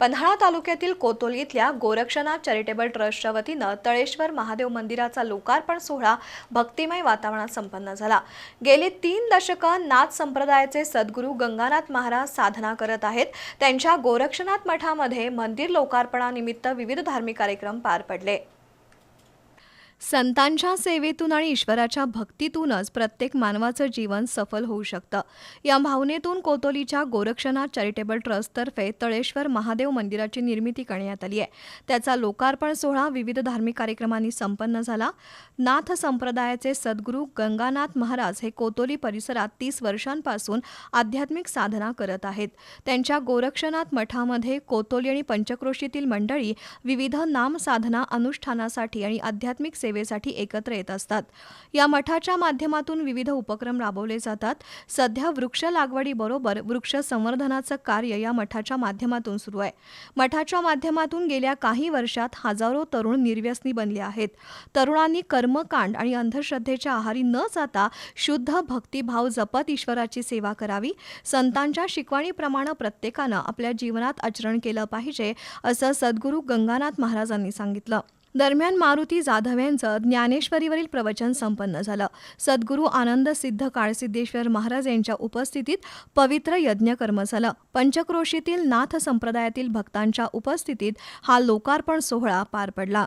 पन्हाळा तालुक्यातील कोतोल इथल्या गोरक्षनाथ चॅरिटेबल ट्रस्टच्या वतीनं तळेश्वर महादेव मंदिराचा लोकार्पण सोहळा भक्तिमय वातावरणात संपन्न झाला. गेली तीन दशकं नाथ संप्रदायाचे सद्गुरू गंगानाथ महाराज साधना करत आहेत. त्यांच्या गोरक्षनाथ मठामध्ये मंदिर लोकार्पणानिमित्त विविध धार्मिक कार्यक्रम पार पडले. संतांच्या सेवेतून आणि ईश्वराच्या भक्तीतूनच प्रत्येक मानवाचं जीवन सफल होऊ शकतं. या भावनेतून कोतोलीच्या गोरक्षनाथ चॅरिटेबल ट्रस्टतर्फे तळेश्वर महादेव मंदिराची निर्मिती करण्यात आली आहे. त्याचा लोकार्पण सोहळा विविध धार्मिक कार्यक्रमांनी संपन्न झाला. नाथ संप्रदायाचे सद्गुरू गंगानाथ महाराज हे कोतोली परिसरात तीस वर्षांपासून आध्यात्मिक साधना करत आहेत. त्यांच्या गोरक्षनाथ मठामध्ये कोतोली आणि पंचक्रोशीतील मंडळी विविध नाम साधना अनुष्ठानासाठी आणि आध्यात्मिक सेवे सेवेसाठी एकत्र येत असतात. या मठाच्या माध्यमातून विविध उपक्रम राबवले जातात. सध्या वृक्ष लागवडीबरोबर वृक्ष संवर्धनाचं कार्य या मठाच्या माध्यमातून सुरू आहे. मठाच्या माध्यमातून गेल्या काही वर्षात हजारो तरुण निर्व्यसनी बनले आहेत. तरुणांनी कर्मकांड आणि अंधश्रद्धेच्या आहारी न जाता शुद्ध भक्तिभाव जपत ईश्वराची सेवा करावी. संतांच्या शिकवणीप्रमाणे प्रत्येकानं आपल्या जीवनात आचरण केलं पाहिजे असं सद्गुरू गंगानाथ महाराजांनी सांगितलं. दरम्यान मारुती जाधव यांचं ज्ञानेश्वरीवरील प्रवचन संपन्न झालं. सद्गुरू आनंद सिद्ध काळसिद्धेश्वर महाराज यांच्या उपस्थितीत पवित्र यज्ञकर्म झालं. पंचक्रोशीतील नाथ संप्रदायातील भक्तांच्या उपस्थितीत हा लोकार्पण सोहळा पार पडला.